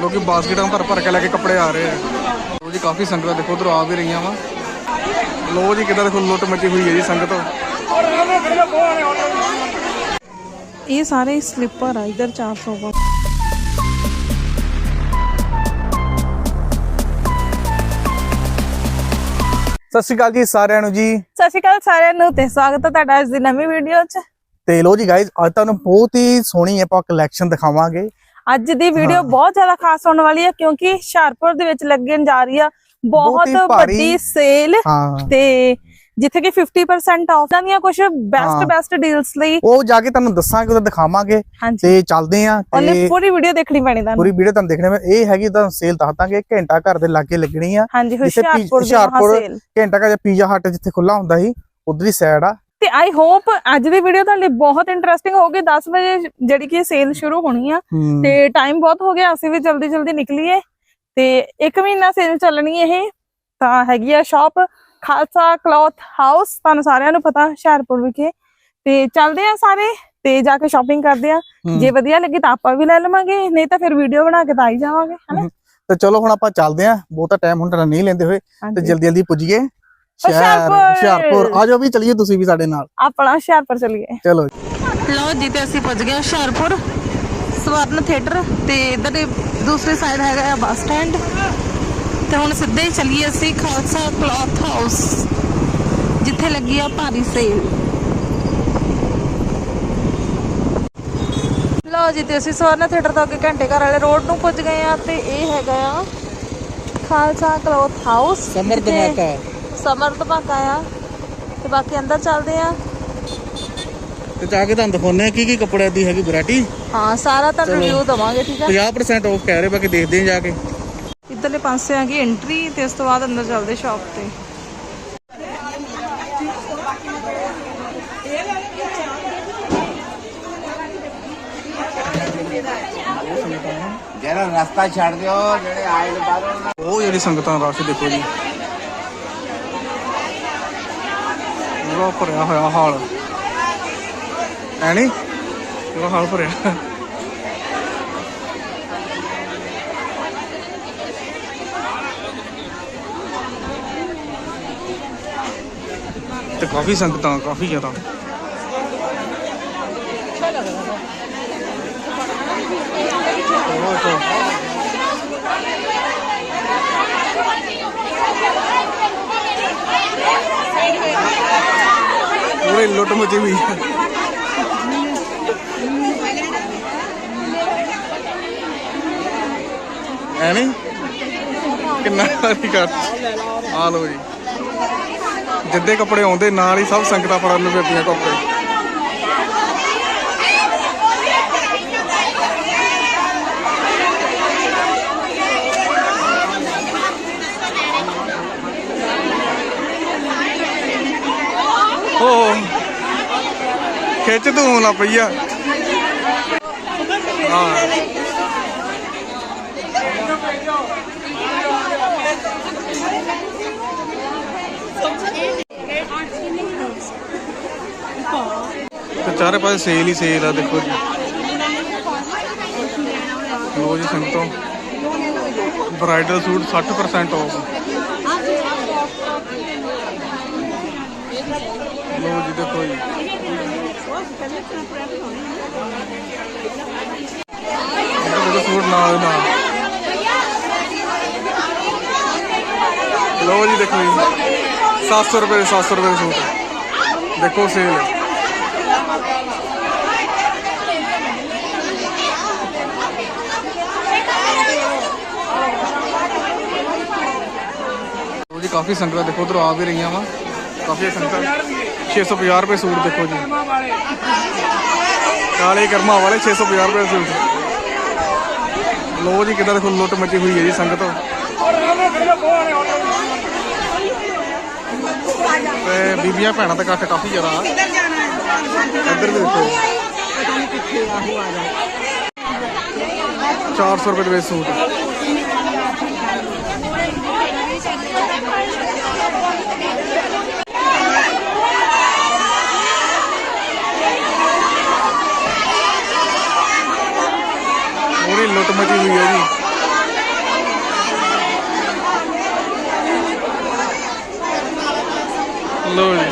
ਲੋਕੀ ਬਾਸਕਟਾਂ ਭਰ ਭਰ ਕੇ ਲੈ ਕੇ ਕੱਪੜੇ ਆ ਰਹੇ ਆ। ਲੋ ਜੀ ਕਾਫੀ ਸੰਗਤਾਂ ਦੇਖੋ ਉਧਰ ਆ ਵੀ ਰਹੀਆਂ ਵਾ। ਲੋ ਜੀ ਕਿਦਾਂ ਦੇਖੋ ਲੁੱਟ ਮੱਚੀ ਹੋਈ ਹੈ ਜੀ ਸੰਗਤ। ਇਹ ਸਾਰੇ ਸਲਿੱਪਰ ਆ ਇਧਰ 400 ਕੋਲ ਸਤਿ ਸ਼੍ਰੀ ਅਕਾਲ ਜੀ ਸਾਰਿਆਂ ਨੂੰ ਜੀ। ਸਤਿ ਸ਼੍ਰੀ ਅਕਾਲ ਸਾਰਿਆਂ ਨੂੰ ਤੇ ਸਵਾਗਤ ਹੈ ਤੁਹਾਡਾ ਅੱਜ ਦੀ ਨਵੀਂ ਵੀਡੀਓ 'ਚ। ਤੇ ਲੋ ਜੀ ਗਾਇਜ਼ ਅੱਜ ਤੁਹਾਨੂੰ ਬਹੁਤ ਹੀ ਸੋਹਣੀ ਆਪਾਂ ਕਲੈਕਸ਼ਨ ਦਿਖਾਵਾਂਗੇ। ਅੱਜ ਦੀ ਵੀਡੀਓ ਬਹੁਤ ਜ਼ਿਆਦਾ ਖਾਸ ਹੋਣ ਵਾਲੀ ਹੈ ਕਿਉਂਕਿ ਹੁਸ਼ਿਆਰਪੁਰ ਦੇ ਵਿੱਚ ਲੱਗਣ ਜਾ ਰਹੀ ਆ ਬਹੁਤ ਵੱਡੀ ਸੇਲ ਤੇ ਜਿੱਥੇ ਕਿ 50% ਆਫ ਦੀਆਂ ਕੁਝ। ਬੈਸਟ ਬੈਸਟ ਡੀਲਸ ਲਈ। ਉਹ ਜਾ ਕੇ ਤੁਹਾਨੂੰ ਦੱਸਾਂਗੇ ਉਹ ਦਿਖਾਵਾਂਗੇ ਤੇ ਚੱਲਦੇ ਆ ਤੇ ਪੂਰੀ ਵੀਡੀਓ ਦੇਖਣੀ ਪੈਣੀ ਤੁਹਾਨੂੰ। ਪੂਰੀ ਵੀਡੀਓ ਤੁਹਾਨੂੰ ਦੇਖਣੇ ਮੈਂ ਇਹ ਹੈਗੀ ਤਾਂ ਸੇਲ ਦੱਸ ਦਾਂਗੇ ਘੰਟਾ ਘਰ ਦੇ ਲਾਗੇ ਲੱਗਣੀ ਆ। ਹਾਂਜੀ ਹੁਸ਼ਿਆਰਪੁਰ ਦੀ ਹੁਸ਼ਿਆਰਪੁਰ ਘੰਟਾ ਘਰ ਪੀਜ਼ਾ ਹੱਟ ਜਿੱਥੇ ਖੁੱਲਾ ਹੁੰਦਾ ਸੀ ਉਧਰ ਹੀ ਸਾਈਡ ਆ। ਤੇ ਆਈ ਹੋਪ ਅੱਜ ਦੀ ਵੀਡੀਓ ਤੁਹਾਡੇ ਲਈ ਬਹੁਤ ਇੰਟਰਸਟਿੰਗ ਹੋਊਗੀ। 10 ਵਜੇ ਜਿਹੜੀ ਕਿ ਸੇਲ ਸ਼ੁਰੂ ਹੋਣੀ ਆ ਤੇ ਟਾਈਮ ਬਹੁਤ ਹੋ ਗਿਆ ਅਸੀਂ ਵੀ ਜਲਦੀ ਜਲਦੀ ਨਿਕਲੀਏ। ਤੇ ਇੱਕ ਮਹੀਨਾ ਸੇਲ ਚੱਲਣੀ ਇਹ ਤਾਂ ਹੈਗੀ ਆ ਸ਼ਾਪ ਖਾਲਸਾ ਕਲੌਥ ਹਾਊਸ ਤੁਹਾਨੂੰ ਸਾਰਿਆਂ ਨੂੰ ਪਤਾ ਹੁਸ਼ਿਆਰਪੁਰ ਵਿਖੇ। ਤੇ ਚੱਲਦੇ ਆ ਸਾਰੇ ਤੇ ਜਾ ਕੇ ਸ਼ਾਪਿੰਗ ਕਰਦੇ ਆ। ਜੇ ਵਧੀਆ ਲੱਗੀ ਤਾਂ ਆਪਾਂ ਵੀ ਲੈ ਲਵਾਂਗੇ ਨਹੀਂ ਤਾਂ ਫਿਰ ਵੀਡੀਓ ਬਣਾ ਕੇ ਤਾਂ ਆਈ ਜਾਵਾਂਗੇ ਹਨਾ? ਤੇ ਚਲੋ ਹੁਣ ਆਪਾਂ ਚੱਲਦੇ ਆ ਬਹੁਤਾ ਟਾਈਮ ਹੁਣ ਤੇਰਾ ਨਹੀਂ ਲੈਂਦੇ ਹੋਏ ਤੇ। ਜਲਦੀ ਜਲਦੀ ਪੁੱਜੀਏ। ਸ਼ਹਿਰ ਹੁਸ਼ਿਆਰਪੁਰ। ਹੁਸ਼ਿਆਰਪੁਰ। ਆ ਜਾਓ ਵੀ ਚਲਿਏ ਤੁਸੀਂ ਵੀ ਸਾਡੇ ਨਾਲ। ਆਪਣਾ ਹੁਸ਼ਿਆਰਪੁਰ ਚਲੀਏ। ਚਲੋ। ਲਓ ਜੀ ਤੇ ਅਸੀਂ ਪਹੁੰਚ ਗਏ ਹੁਸ਼ਿਆਰਪੁਰ। ਸਵਰਨ ਥੀਏਟਰ ਤੇ ਇਧਰ ਦੇ ਦੂਸਰੀ ਸਾਈਡ ਹੈਗਾ ਆ ਬੱਸ ਸਟੈਂਡ। ਤੇ ਹੁਣ ਸਿੱਧੇ ਹੀ ਚੱਲੀਏ ਅਸੀਂ ਖਾਲਸਾ ਕਲੌਥ ਹਾਊਸ ਜਿੱਥੇ ਲੱਗੀ ਆ ਭਾਰੀ ਸੇਲ। ਲਓ ਜੀ ਤੇ ਅਸੀਂ ਸਵਰਨ ਥੀਏਟਰ ਤੋਂ ਅੱਗੇ ਘੰਟੇ ਘਰ ਵਾਲੇ ਰੋਡ ਨੂੰ ਪੁੱਜ ਗਏ ਆ ਤੇ ਇਹ ਹੈਗਾ ਆ ਖਾਲਸਾ ਕਲੌਥ ਹਾਊਸ ਸਮਰ ਜਿੱਥੇ-। ਸਮਰ ਧਮਾਕਾ ਆ ਤੇ ਬਾਕੀ ਅੰਦਰ ਚੱਲਦੇ ਆ। ਤੇ ਜਾ ਕੇ ਤੁਹਾਨੂੰ ਦਿਖਾਉਂਦੇ ਆ ਕੀ ਕੀ ਕੱਪੜਿਆਂ ਦੀ ਹੈਗੀ ਵੈਰਾਈਟੀ ਹਾਂ ਸਾਰਾ ਤੁਹਾਨੂੰ। ਰਿਵਿਊ ਦਵਾਂਗੇ ਠੀਕ ਆ? 50% ਆਫ ਕਹਿ ਰਹੇ ਬਾਕੀ ਦੇਖਦੇ ਆ ਜਾ ਕੇ। ਇੱਧਰਲੇ ਪਾਸੇ ਆ ਗਈ ਐਂਟਰੀ ਤੇ ਉਸ ਤੋਂ ਬਾਅਦ ਅੰਦਰ ਚੱਲਦੇ ਸ਼ਾਪ ਤੇ। ਜਿਹੜਾ ਰਸਤਾ ਛੱਡ ਦਿਓ ਜਿਹੜੇ ਆਏ ਨੇ ਬਾਹਰੋਂ। ਉਹ ਜਿਹੜੀ ਸੰਗਤਾਂ ਰਸ਼ ਦੇਖੋ ਜੀ। ਪੂਰਾ ਭਰਿਆ ਹੋਇਆ ਹਾਲ ਐ ਨਹੀਂ ਪੂਰਾ ਹਾਲ ਭਰਿਆ ਤੇ ਕਾਫੀ ਸੰਗਤਾਂ ਕਾਫੀ ਜ਼ਿਆਦਾ ਉਹ ਦੇਖੋ ਪੂਰੇ ਲੁੱਟ ਮਚੀ ਹੋਈ ਹੈ। ਐਵੇਂ ਕਿੰਨਾ ਵਾਰੀ ਕਰ ਆ ਲੋ ਜੀ। ਜਿੱਦੇ ਕੱਪੜੇ ਆਉਂਦੇ, ਨਾਲ ਹੀ ਸਭ ਸੰਗਤਾਂ ਫੜਨ ਨੂੰ ਫਿਰਦੀਆਂ ਕੱਪੜੇ ਓ ਖਿੱਚ ਤੂੰ ਲਾ ਪਈਆ ਹਾਂ ਤੇ ਚਾਰੇ ਪਾਸੇ ਸੇਲ ਹੀ ਸੇਲ ਆ, ਦੇਖੋ ਜੀ। ਲੋ ਜੀ ਸੰਗਤੋਂ ਬ੍ਰਾਈਡਲ ਸੂਟ 60% ਆਫ ਲੋ ਜੀ, ਦੇਖੋ ਜੀ। ਸੂਟ ਨਾਲ ਨਾਲ ਲੋ ਜੀ ਦੇਖੋ ਜੀ। 700 ਰੁਪਏ ਦੇ 700 ਰੁਪਏ ਸੂਟ ਦੇਖੋ ਸੇਲ ਲੋ ਜੀ, ਕਾਫੀ ਸੰਗਤਾਂ ਦੇਖੋ, ਉਧਰ ਆ ਵੀ ਰਹੀਆਂ ਵਾ। ਕਾਫੀ ਸੰਗਤਾਂ। 650 ਰੁਪਏ ਸੂਟ ਦੇਖੋ ਜੀ। ਕਾਲੇ ਕਰਮਾ ਵਾਲੇ 650 ਰੁਪਏ ਸੂਟ। ਲੋ ਜੀ ਕਿਦਾਂ ਦੇਖੋ ਲੁੱਟ ਮਚੀ ਹੋਈ ਹੈ ਜੀ ਸੰਗਤ। ਤੇ ਬੀਬੀਆਂ ਭੈਣਾਂ ਦਾ ਇਕੱਠ ਕਾਫੀ ਜ਼ਿਆਦਾ। ਆ ਇੱਧਰ ਵੀ ਦੇਖੋ। 400 ਰੁਪਏ ਦੇ ਸੂਟ ਲੁੱਟ ਮਚੀ ਹੋਈ ਹੈ ਜੀ। ਲੋ ਜੀ।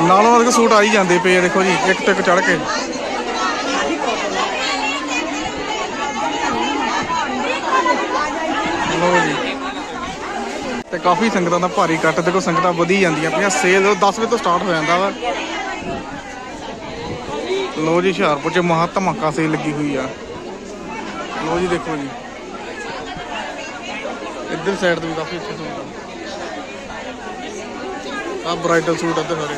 ਨਾਲੋਂ ਨਾਲ ਸੂਟ ਆ ਹੀ ਜਾਂਦੇ ਪਏ ਆ, ਦੇਖੋ ਜੀ, ਇੱਕ ਤੇ ਚੜ ਕੇ। ਲੋ ਜੀ। ਤੇ ਕਾਫੀ ਸੰਗਤਾਂ ਦਾ ਭਾਰੀ ਕੱਟ, ਦੇਖੋ ਸੰਗਤਾਂ ਵਧੀ ਜਾਂਦੀਆਂ ਪਈਆਂ। ਸੇਲ 10 ਵਜੇ ਤੋਂ ਸਟਾਰਟ ਹੋ ਜਾਂਦਾ ਵਾ। ਲੋ ਜੀ, ਹੁਸ਼ਿਆਰਪੁਰ ਚ ਮਹਾ ਧਮਾਕਾ ਸੇਲ ਲੱਗੀ ਹੋਈ ਆ। ਲੋ ਜੀ, ਦੇਖੋ ਜੀ। ਇੱਧਰ ਸਾਈਡ ਤੋਂ ਵੀ ਕਾਫੀ ਅੱਛੇ ਸੂਟ ਆ। ਆ ਬ੍ਰਾਈਡਲ ਸੂਟ ਇੱਧਰ ਸਾਰੇ।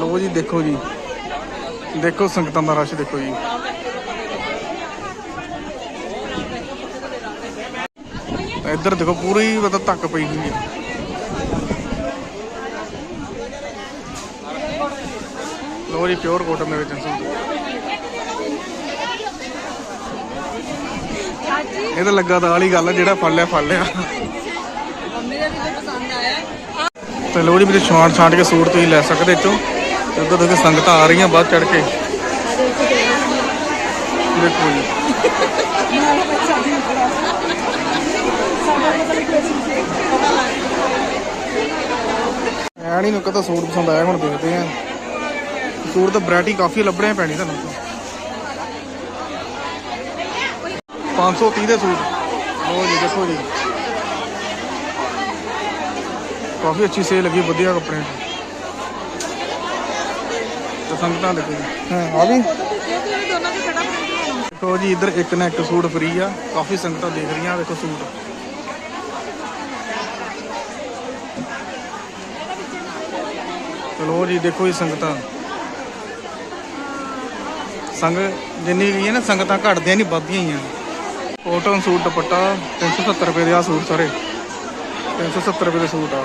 ਲੋ ਜੀ, ਦੇਖੋ ਜੀ। ਦੇਖੋ ਸੰਗਤਾਂ ਦਾ ਰਸ਼, ਦੇਖੋ ਜੀ। ਇੱਧਰ ਦੇਖੋ, ਪੂਰੀ ਮਤਲਬ ਧੱਕ ਪਈ ਹੋਈ ਹੈ। ਲੋ ਜੀ ਪਿਓਰ ਕੋਟਨ ਦੇ ਵਿੱਚ ਸੂਟ ਇਹ ਤਾਂ ਲੱਗਾ ਤਾਂ ਵਾਲੀ ਗੱਲ ਆ ਜਿਹੜਾ ਫੜ ਲਿਆ ਫੜ ਲਿਆ। ਤੇ ਲੋ ਜੀ ਮੇਰੇ ਛਾਂਟ ਛਾਂਟ ਕੇ ਸੂਟ ਤੁਸੀਂ ਲੈ ਸਕਦੇ ਇੱਥੋਂ। ਤੇ ਉਧਰ ਦੇਖੋ ਸੰਗਤਾਂ ਆ ਰਹੀਆਂ ਬਾਅਦ ਚੜ ਕੇ। ਦੇਖੋ ਜੀ। ਨੂੰ ਕਦਾ ਸੂਟ ਪਸੰਦ ਆਇਆ ਹੁਣ ਦੇਖਦੇ ਆ। ਸੂਟ ਤਾਂ ਵੈਰਾਈਟੀ ਕਾਫੀ ਲੱਭਣੇ ਪੈਣੀ ਤੁਹਾਨੂੰ 530 ਦੇ ਸੂਟ। ਲੋ ਜੀ ਦੇਖੋ ਜੀ। ਕਾਫੀ ਅੱਛੀ ਸੇਲ ਲੱਗੀ ਵਧੀਆ ਕੱਪੜੇ ਤੇ ਸੰਗਤਾਂ ਦੇਖੋ ਜੀ ਹਾਂ ਆ ਵੀ। ਦੇਖੋ ਜੀ ਇੱਧਰ ਇੱਕ ਨਾ ਇੱਕ ਸੂਟ ਫ੍ਰੀ ਆ। ਕਾਫੀ ਸੰਗਤਾਂ ਦੇਖ ਰਹੀਆਂ ਦੇਖੋ ਸੂਟ। ਚਲੋ ਜੀ ਦੇਖੋ ਜੀ ਸੰਗਤਾਂ। ਸੰਗ ਜਿੰਨੀ ਵੀ ਹੈ ਨਾ ਸੰਗਤਾਂ ਘਟਦੀਆਂ ਨਹੀਂ, ਵੱਧਦੀਆਂ ਹੀ ਆ। ਕੋਟਨ ਸੂਟ ਦੁਪੱਟਾ 370 ਰੁਪਏ ਦੇ ਆ ਸੂਟ ਸਾਰੇ। 370 ਰੁਪਏ ਦੇ ਸੂਟ ਆ।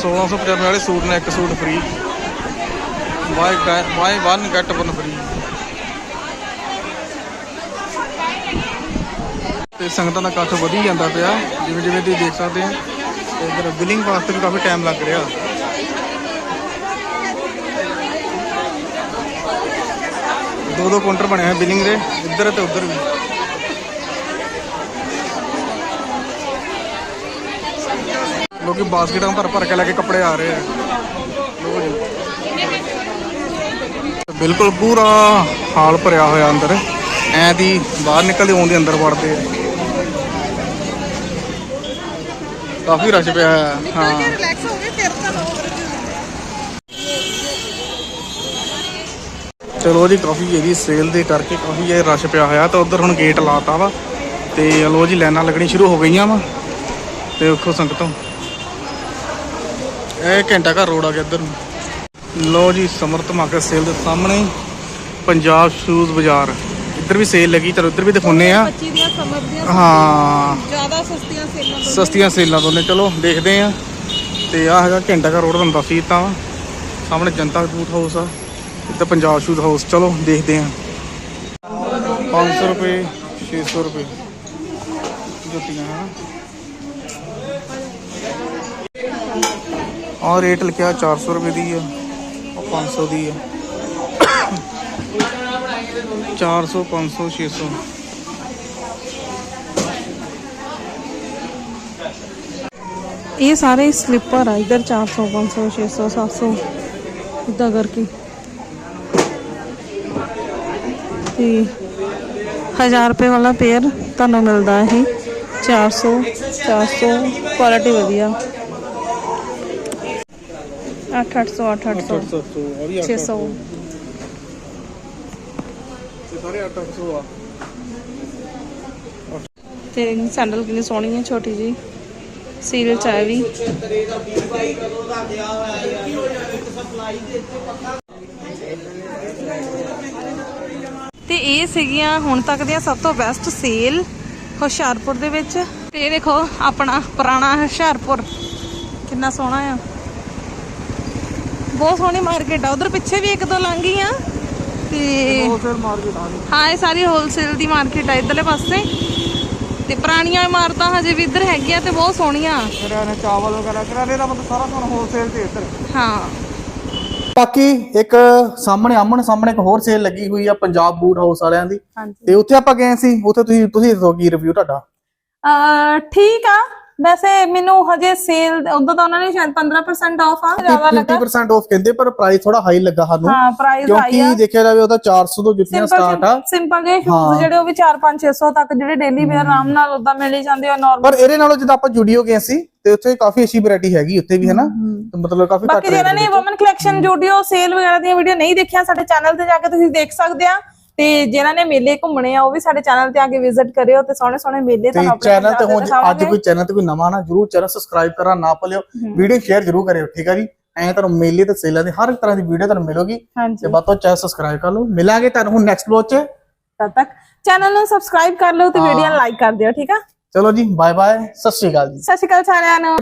ਸੋਲਾਂ ਸੌ ਪਚਾਨਵੇਂ ਵਾਲੇ ਸੂਟ ਨੇ ਇੱਕ suit free buy buy one get one free ਸੰਗਤਾਂ ਦਾ ਇਕੱਠ ਵਧੀ ਜਾਂਦਾ ਪਿਆ। ਜਿਵੇਂ ਜਿਵੇਂ ਤੁਸੀਂ ਦੇਖ ਸਕਦੇ ਆ ਤੇ ਇਧਰ ਬਿਲਿੰਗ ਵਾਸਤੇ ਵੀ ਕਾਫੀ ਟਾਈਮ ਲੱਗ ਰਿਹਾ। ਦੋ ਦੋ ਕਾਊਂਟਰ ਬਣੇ ਹੋਏ ਬਿਲਿੰਗ ਦੇ, ਇੱਧਰ ਤੇ ਉੱਧਰ ਵੀ। ਲੋਕੀ ਬਾਸਕਟਾਂ ਭਰ ਭਰ ਕੇ ਲੈ ਕੇ ਕੱਪੜੇ ਆ ਰਹੇ ਆ। ਬਿਲਕੁਲ ਪੂਰਾ ਹਾਲ ਭਰਿਆ ਹੋਇਆ ਅੰਦਰ। ਐ ਦੀ ਬਾਹਰ ਨਿਕਲਦੇ ਆਉਂਦੇ ਅੰਦਰ ਵੜਦੇ ਆ। ਕਾਫੀ ਰਸ਼ ਪਿਆ ਹੋਇਆ ਹਾਂ। ਰਿਲੈਕਸ ਹੋ ਗਏ ਫਿਰ ਤਾਂ ਚਲੋ ਜੀ ਕਾਫੀ ਇਹਦੀ ਸੇਲ ਦੇ ਕਰਕੇ ਕਾਫੀ ਇਹ ਰਸ਼ ਪਿਆ ਹੋਇਆ ਤਾਂ ਉਧਰ ਹੁਣ ਗੇਟ ਲਾਤਾ ਵਾ। ਤੇ ਲੋ ਜੀ ਲਾਈਨਾਂ ਲੱਗਣੀ ਸ਼ੁਰੂ ਹੋ ਗਈਆਂ ਵਾ। ਤੇ ਵੇਖੋ ਸੰਗਤੋਂ। ਇਹ ਘੰਟਾ ਘਰ ਰੋਡ ਆ ਗਿਆ ਇੱਧਰ ਨੂੰ। ਲੋ ਜੀ ਸਮਰਥ ਮਾਰਕੀਟ ਸੇਲ ਦੇ ਸਾਹਮਣੇ ਪੰਜਾਬ ਸ਼ੂਜ਼ ਬਾਜ਼ਾਰ। ਇੱਧਰ ਵੀ ਸੇਲ ਲੱਗੀ ਚਲੋ ਇੱਧਰ ਵੀ ਦਿਖਾਉਨੇ ਆ 25 ਦੀਆਂ ਸਮਰ ਦੀਆਂ ਹਾਂ। ਜ਼ਿਆਦਾ ਸਸਤੀਆਂ ਸੇਲਾਂ ਤੋਂ ਸਸਤੀਆਂ ਸੇਲਾਂ ਤੋਂ ਨੇ ਚਲੋ ਦੇਖਦੇ ਆ ਤੇ ਆ ਹੈਗਾ ਘੰਟਾ ਘਰ ਰੋਡ ਤੁਹਾਨੂੰ ਦੱਸ ਹੀ ਦਿੱਤਾ ਵਾ ਸਾਹਮਣੇ ਜਨਤਾ ਬੂਟ ਹਾਊਸ ਆ ਇੱਧਰ ਪੰਜਾਬ ਸ਼ੂਜ਼ ਹਾਊਸ ਚਲੋ ਦੇਖਦੇ ਆ 500 ਰੁਪਏ 600 ਰੁਪਏ ਜੁੱਤੀਆਂ ਹਾਂ ਆ ਰੇਟ ਲਿਖਿਆ 400 ਰੁਪਏ ਦੀ ਆ ਉਹ 500 ਦੀ ਆ। 400 500 600 ਇਹ ਸਾਰੇ ਸਲੀਪਰ ਆ ਇਧਰ 400 500 600 700 ਇਦਾਂ ਕਰਕੇ ਤੇ 1000 ਰੁਪਏ ਵਾਲਾ ਪੇਅਰ ਤੁਹਾਨੂੰ ਮਿਲਦਾ ਇਹ 400 400 ਕੁਆਲਿਟੀ ਵਧੀਆ 800 800 600 ਤੇ ਸਾਰੇ 800 ਆ। ਤੇ ਸੈਂਡਲ ਕਿੰਨੀ ਸੋਹਣੀ ਹੈ ਛੋਟੀ ਜੀ ਸੀਰੀਅਲ ਚ ਆਇਆ ਵੀ। ਤੇ ਇਹ ਸੀਗੀਆਂ ਹੁਣ ਤੱਕ ਦੀਆਂ ਸਭ ਤੋਂ ਬੈਸਟ ਸੇਲ ਹੁਸ਼ਿਆਰਪੁਰ ਦੇ ਵਿੱਚ। ਤੇ ਇਹ ਦੇਖੋ ਆਪਣਾ ਪੁਰਾਣਾ ਹੁਸ਼ਿਆਰਪੁਰ। ਕਿੰਨਾ ਸੋਹਣਾ ਆ। ਬਹੁਤ ਸੋਹਣੀ ਮਾਰਕੀਟ ਆ। ਉਧਰ ਪਿੱਛੇ ਵੀ ਇੱਕ ਦੋ ਲੰਘ ਆ ਤੇ ਹੋਲਸੇਲ ਮਾਰਕੀਟ ਆ ਹਾਂ ਇਹ ਸਾਰੀ ਹੋਲਸੇਲ ਦੀ ਮਾਰਕੀਟ ਆ ਇਧਰਲੇ ਪਾਸੇ। ਤੇ ਪੁਰਾਣੀਆਂ ਇਮਾਰਤਾਂ ਹਜੇ ਵੀ ਇੱਧਰ ਹੈਗੀਆਂ ਤੇ ਬਹੁਤ ਸੋਹਣੀਆਂ। ਕਰਿਆਨੇ ਚਾਵਲ ਵਗੈਰਾ ਕਰਿਆਨੇ ਦਾ ਮਤਲਬ ਸਾਰਾ ਸਮਾਨ ਹੋਲਸੇਲ ਤੇ ਇੱਧਰ। ਹਾਂ। ਬਾਕੀ ਇੱਕ ਸਾਹਮਣੇ ਆਮਣ ਸਾਹਮਣੇ ਇੱਕ ਹੋਰ ਸੇਲ ਲੱਗੀ ਹੋਈ ਆ ਪੰਜਾਬ ਬੂਟ ਹਾਊਸ ਵਾਲਿਆਂ ਦੀ। ਹਾਂਜੀ। ਤੇ ਉੱਥੇ ਆਪਾਂ ਗਏ ਸੀ ਉੱਥੇ ਤੁਸੀਂ ਤੁਸੀਂ ਦੱਸੋ ਕੀ ਰਿਵਿਊ ਤੁਹਾਡਾ? ਅਹ ਠੀਕ ਆ। ਵੈਸੇ ਮੈਨੂੰ ਹਜੇ ਸੇਲ ਉਦੋਂ ਤਾਂ ਉਹਨਾਂ ਨੇ ਸ਼ਾਇਦ 15% ਆਫ ਆ ਜ਼ਿਆਦਾ ਲੱਗਾ। 50% ਆਫ ਕਹਿੰਦੇ ਪਰ ਪ੍ਰਾਈਸ ਥੋੜਾ ਹਾਈ ਲੱਗਾ ਸਾਨੂੰ। ਹਾਂ ਪ੍ਰਾਈਸ ਹਾਈ ਕਿਉਂਕਿ ਦੇਖਿਆ ਜਾਵੇ ਉਹਦਾ 400 ਤੋਂ ਜੁੱਤੀਆਂ ਸਟਾਰਟ ਆ। ਸਿੰਪਲ ਜਿਹੇ ਸ਼ੂਜ਼ ਜਿਹੜੇ ਉਹ ਵੀ 4-5 600 ਤੱਕ ਜਿਹੜੇ ਡੇਲੀ ਵੇਅਰ ਆਰਾਮ ਨਾਲ ਉਦਾਂ ਮਿਲ ਹੀ ਜਾਂਦੇ ਆ ਨਾਰਮਲ ਪਰ ਇਹਦੇ ਨਾਲੋਂ ਜਦੋਂ ਆਪਾਂ ਜੁਡੀਓ ਗਏ ਸੀ ਤੇ ਉੱਥੇ ਕਾਫੀ ਅੱਛੀ ਵੈਰਾਈਟੀ ਹੈਗੀ ਉੱਥੇ ਵੀ ਹੈ। ਨਾ ਤੇ ਮਤਲਬ ਕਾਫੀ ਘੱਟ ਬਾਕੀ ਜਿਹਨਾਂ ਨੇ ਵਮਨ ਕਲੈਕਸ਼ਨ ਜੂਡੀਓ ਸੇਲ ਵਗੈਰਾ ਦੀਆਂ ਵੀਡੀਓ ਨਹੀਂ ਦੇਖਿਆ ਸਾਡੇ ਚੈਨਲ ਤੇ ਜਾ ਕੇ ਤੁਸੀਂ ਦੇਖ ਸਕਦੇ ਆ। ਤੇ ਜਿਹਨਾਂ ਨੇ ਮੇਲੇ ਘੁੰਮਣੇ ਆ ਉਹ ਵੀ ਸਾਡੇ ਚੈਨਲ ਤੇ ਆ ਕੇ ਵਿਜ਼ਿਟ ਕਰਿਓ ਤੇ ਸੋਹਣੇ ਸੋਹਣੇ ਮੇਲੇ ਤੇ ਤੁਹਾਨੂੰ ਆਪਣੇ ਚੈਨਲ ਤੇ ਹੁਣ। ਅੱਜ ਕੋਈ ਚੈਨਲ ਤੇ ਕੋਈ ਨਵਾਂ ਨਾ ਜਰੂਰ ਚੈਨਲ ਸਬਸਕ੍ਰਾਈਬ ਕਰਨਾ ਨਾ ਭੁੱਲਿਓ। ਵੀਡੀਓ ਸ਼ੇਅਰ ਜਰੂਰ ਕਰਿਓ ਠੀਕ ਆ ਜੀ? ਐਂ ਤੁਹਾਨੂੰ ਮੇਲੇ ਤੇ ਸੇਲਾਂ ਦੀ ਹਰ ਇੱਕ ਤਰ੍ਹਾਂ ਦੀ ਵੀਡੀਓ ਤੁਹਾਨੂੰ ਮਿਲੂਗੀ। ਤੇ ਬਾਅਦ ਤੋਂ ਚੈਨਲ ਸਬਸਕ੍ਰਾਈਬ ਕਰ ਲਓ। ਮਿਲਾਂਗੇ ਤੁਹਾਨੂੰ ਹੁਣ ਨੈਕਸਟ ਵਲੌਗ 'ਚ। ਤਦ ਤੱਕ ਚੈਨਲ ਨੂੰ ਸਬਸਕ੍ਰਾਈਬ ਕਰ ਲਓ ਤੇ ਵੀਡੀਓ ਨੂੰ ਲਾਈਕ ਕਰ ਦਿਓ ਠੀਕ ਆ? ਚਲੋ ਜੀ ਬਾਏ ਬਾਏ ਸਤਿ ਸ਼੍ਰੀ ਅਕਾਲ ਜੀ। ਸਤਿ ਸ਼੍ਰੀ ਅਕਾਲ ਸਾਰਿਆਂ ਨੂੰ।